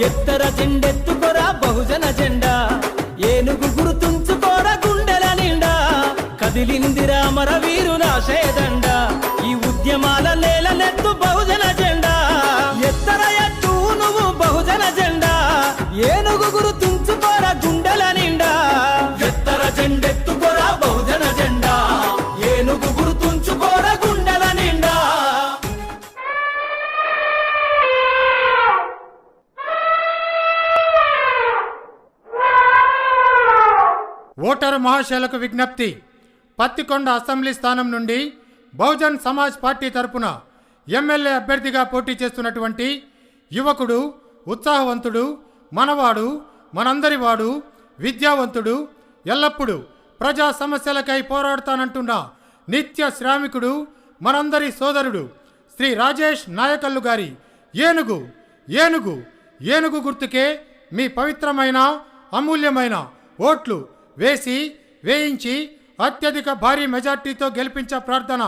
ఎత్తర జెండెత్తుకోరా బహుజన జెండా. ఏనుగు గుర్తుంచుకోరా గుండెల నిండా. కదిలిందిరా మర వీరుల ఆశయదండ ఈ ఉద్యమాల నేలనెత్తు బహుజన జెండా. ఎత్తర ఎత్తు నువ్వు బహుజన జెండా. ఏనుగు గుర్తుంచుకోరా ఓటరు మహాశయులకు విజ్ఞప్తి. పత్తికొండ అసెంబ్లీ స్థానం నుండి బహుజన్ సమాజ్ పార్టీ తరపున ఎమ్మెల్యే అభ్యర్థిగా పోటీ చేస్తున్నటువంటి యువకుడు ఉత్సాహవంతుడు మనవాడు మనందరివాడు విద్యావంతుడు ఎల్లప్పుడూ ప్రజా సమస్యలకై పోరాడుతానంటున్న నిత్య శ్రామికుడు మనందరి సోదరుడు శ్రీ రాజేష్ నాయకల్లు గారి ఏనుగు ఏనుగు ఏనుగు గుర్తుకే మీ పవిత్రమైన అమూల్యమైన ఓట్లు వేసి వేయించి అత్యధిక భారీ మెజార్టీతో గెలిపించే ప్రార్థన.